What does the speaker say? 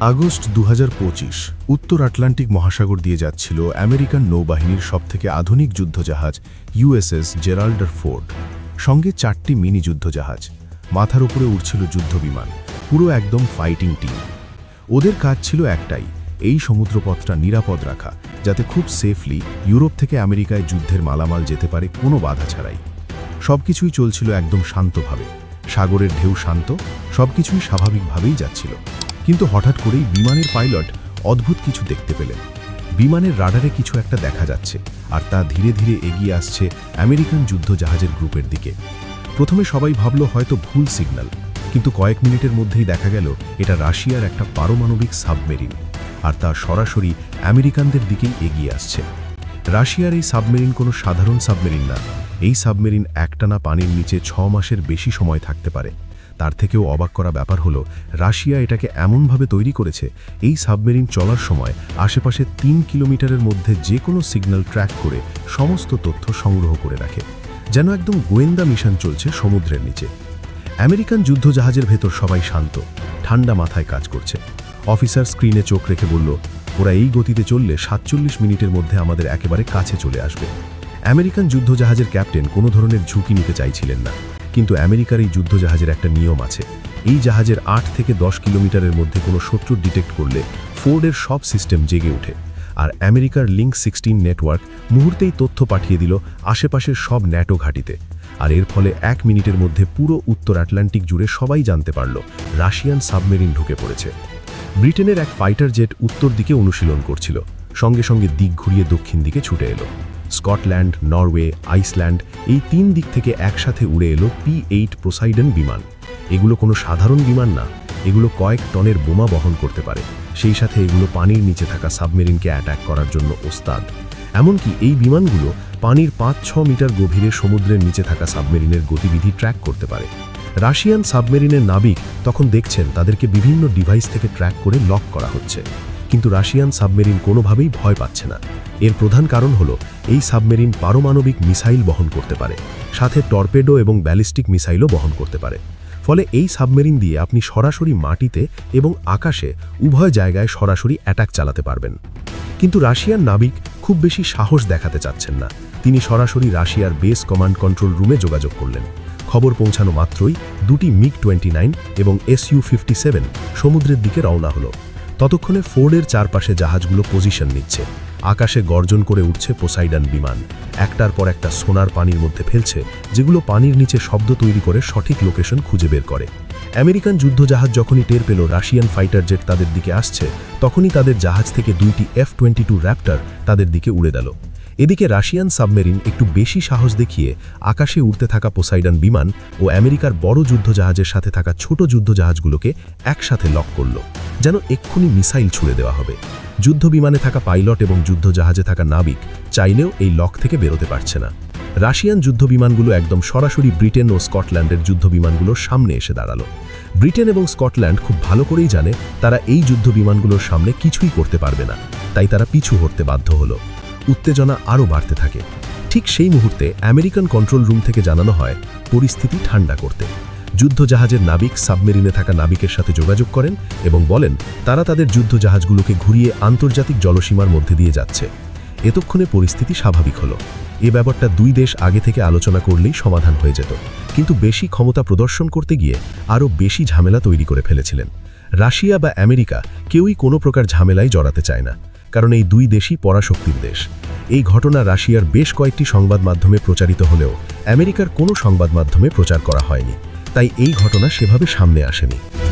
August দু হাজার পঁচিশ, উত্তর আটলান্টিক মহাসাগর দিয়ে যাচ্ছিল আমেরিকান নৌবাহিনীর সবথেকে আধুনিক যুদ্ধজাহাজ ইউএসএস জেরাল্ডার ফোর্ড, সঙ্গে চারটি মিনি যুদ্ধজাহাজ। মাথার উপরে উঠছিল যুদ্ধবিমান পুরো একদম ফাইটিং টিম। ওদের কাজ ছিল একটাই, এই সমুদ্রপথটা নিরাপদ রাখা, যাতে খুব সেফলি ইউরোপ থেকে আমেরিকায় যুদ্ধের মালামাল যেতে পারে কোনো বাধা ছাড়াই। সবকিছুই চলছিল একদম শান্তভাবে। সাগরের ঢেউ শান্ত, সবকিছুই স্বাভাবিকভাবেই যাচ্ছিল। কিন্তু হঠাৎ করেই বিমানের পাইলট অদ্ভুত কিছু দেখতে পেলেন। বিমানের রাডারে কিছু একটা দেখা যাচ্ছে, আর তা ধীরে ধীরে এগিয়ে আসছে আমেরিকান যুদ্ধ জাহাজের গ্রুপের দিকে। প্রথমে সবাই ভাবল হয়তো ভুল সিগন্যাল, কিন্তু কয়েক মিনিটের মধ্যেই দেখা গেল এটা রাশিয়ার একটা পারমাণবিক সাবমেরিন, আর তা সরাসরি আমেরিকানদের দিকেই এগিয়ে আসছে। রাশিয়ার এই সাবমেরিন কোনো সাধারণ সাবমেরিন না, এই সাবমেরিন একটানা পানির নিচে ছ মাসের বেশি সময় থাকতে পারে। তার থেকেও অবাক করা ব্যাপার হলো, রাশিয়া এটাকে এমনভাবে তৈরি করেছে, এই সাবমেরিন চলার সময় আশেপাশে তিন কিলোমিটারের মধ্যে যে কোনো সিগন্যাল ট্র্যাক করে সমস্ত তথ্য সংগ্রহ করে রাখে, যেন একদম গোয়েন্দা মিশন চলছে সমুদ্রের নিচে। আমেরিকান যুদ্ধজাহাজের ভেতর সবাই শান্ত, ঠান্ডা মাথায় কাজ করছে। অফিসার স্ক্রিনে চোখ রেখে বলল, ওরা এই গতিতে চললে সাতচল্লিশ মিনিটের মধ্যে আমাদের একেবারে কাছে চলে আসবে। আমেরিকান যুদ্ধজাহাজের ক্যাপ্টেন কোনো ধরনের ঝুঁকি নিতে চাইছিলেন না। কিন্তু আমেরিকার এই যুদ্ধজাহাজের একটা নিয়ম আছে। এই জাহাজের আট থেকে দশ কিলোমিটারের মধ্যে কোনো শত্রু ডিটেক্ট করলে ফোর্ডের সব সিস্টেম জেগে ওঠে। আর আমেরিকার লিঙ্ক সিক্সটিন নেটওয়ার্ক মুহূর্তেই তথ্য পাঠিয়ে দিল আশেপাশের সব ন্যাটো ঘাঁটিতে। আর এর ফলে এক মিনিটের মধ্যে পুরো উত্তর আটলান্টিক জুড়ে সবাই জানতে পারল, রাশিয়ান সাবমেরিন ঢুকে পড়েছে। ব্রিটেনের এক ফাইটার জেট উত্তর দিকে অনুশীলন করছিল, সঙ্গে সঙ্গে দিক ঘুরিয়ে দক্ষিণ দিকে ছুটে এলো। স্কটল্যান্ড, নরওয়ে, আইসল্যান্ড এই তিন দিক থেকে একসাথে উড়ে এলো পি এইট প্রোসাইডেন বিমান। এগুলো কোনো সাধারণ বিমান না, এগুলো কয়েক টনের বোমা বহন করতে পারে। সেই সাথে এগুলো পানির নিচে থাকা সাবমেরিনকে অ্যাটাক করার জন্য ওস্তাদ। এমনকি এই বিমানগুলো পানির পাঁচ ছ মিটার গভীরে সমুদ্রের নিচে থাকা সাবমেরিনের গতিবিধি ট্র্যাক করতে পারে। রাশিয়ান সাবমেরিনের নাবিক তখন দেখছেন তাদেরকে বিভিন্ন ডিভাইস থেকে ট্র্যাক করে লক করা হচ্ছে। কিন্তু রাশিয়ান সাবমেরিন কোনোভাবেই ভয় পাচ্ছে না। এর প্রধান কারণ হল, এই সাবমেরিন পারমাণবিক মিসাইল বহন করতে পারে, সাথে টর্পেডো এবং ব্যালিস্টিক মিসাইলও বহন করতে পারে। ফলে এই সাবমেরিন দিয়ে আপনি সরাসরি মাটিতে এবং আকাশে উভয় জায়গায় সরাসরি অ্যাটাক চালাতে পারবেন। কিন্তু রাশিয়ান নাবিক খুব বেশি সাহস দেখাতে চাচ্ছেন না। তিনি সরাসরি রাশিয়ার বেস কমান্ড কন্ট্রোল রুমে যোগাযোগ করলেন। খবর পৌঁছানো মাত্রই দুটি মিগ টোয়েন্টি এবং এসইউ ফিফটি সমুদ্রের দিকে রওনা হলো। ততক্ষণে ফোর্ডের চারপাশে জাহাজগুলো পজিশন নিচ্ছে। আকাশে গর্জন করে উঠছে পোসাইডান বিমান। একটার পর একটা সোনার পানির মধ্যে ফেলছে, যেগুলো পানির নিচে শব্দ তৈরি করে সঠিক লোকেশন খুঁজে বের করে। আমেরিকান যুদ্ধজাহাজ যখনই টের পেল রাশিয়ান ফাইটার জেট তাদের দিকে আসছে, তখনই তাদের জাহাজ থেকে দুইটি এফ টোয়েন্টি টু র্যাপ্টার তাদের দিকে উড়ে গেল। এদিকে রাশিয়ান সাবমেরিন একটু বেশি সাহস দেখিয়ে আকাশে উড়তে থাকা পোসাইডান বিমান ও আমেরিকার বড় যুদ্ধজাহাজের সাথে থাকা ছোট যুদ্ধজাহাজগুলোকে একসাথে লক করল, যেন এক্ষুনি মিসাইল ছুড়ে দেওয়া হবে। যুদ্ধ বিমানে থাকা পাইলট এবং যুদ্ধজাহাজে থাকা নাবিক চাইলেও এই লক থেকে বেরোতে পারছে না। রাশিয়ান যুদ্ধ বিমানগুলো একদম সরাসরি ব্রিটেন ও স্কটল্যান্ডের যুদ্ধ বিমানগুলোর সামনে এসে দাঁড়াল। ব্রিটেন এবং স্কটল্যান্ড খুব ভালো করেই জানে তারা এই যুদ্ধ বিমানগুলোর সামনে কিছুই করতে পারবে না, তাই তারা পিছু হটতে বাধ্য হলো। উত্তেজনা আরও বাড়তে থাকে। ঠিক সেই মুহূর্তে আমেরিকান কন্ট্রোল রুম থেকে জানানো হয়, পরিস্থিতি ঠান্ডা করতে। যুদ্ধজাহাজের নাবিক সাবমেরিনে থাকা নাবিকের সাথে যোগাযোগ করেন এবং বলেন, তারা তাদের যুদ্ধজাহাজগুলোকে ঘুরিয়ে আন্তর্জাতিক জলসীমার মধ্যে দিয়ে যাচ্ছে। এতক্ষণে পরিস্থিতি স্বাভাবিক হলো। এ ব্যাপারটা দুই দেশ আগে থেকে আলোচনা করলেই সমাধান হয়ে যেত। কিন্তু বেশি ক্ষমতা প্রদর্শন করতে গিয়ে আরও বেশি ঝামেলা তৈরি করে ফেলেছিলেন। রাশিয়া বা আমেরিকা কেউই কোনো প্রকার ঝামেলায় জড়াতে চায় না। কারণ এই দুই দেশই পরাশক্তির দেশ। এই ঘটনা রাশিয়ার বেশ কয়েকটি সংবাদ মাধ্যমে প্রচারিত হলেও আমেরিকার কোনো সংবাদ মাধ্যমে প্রচার করা হয়নি। তাই এই ঘটনা সেভাবে সামনে আসেনি।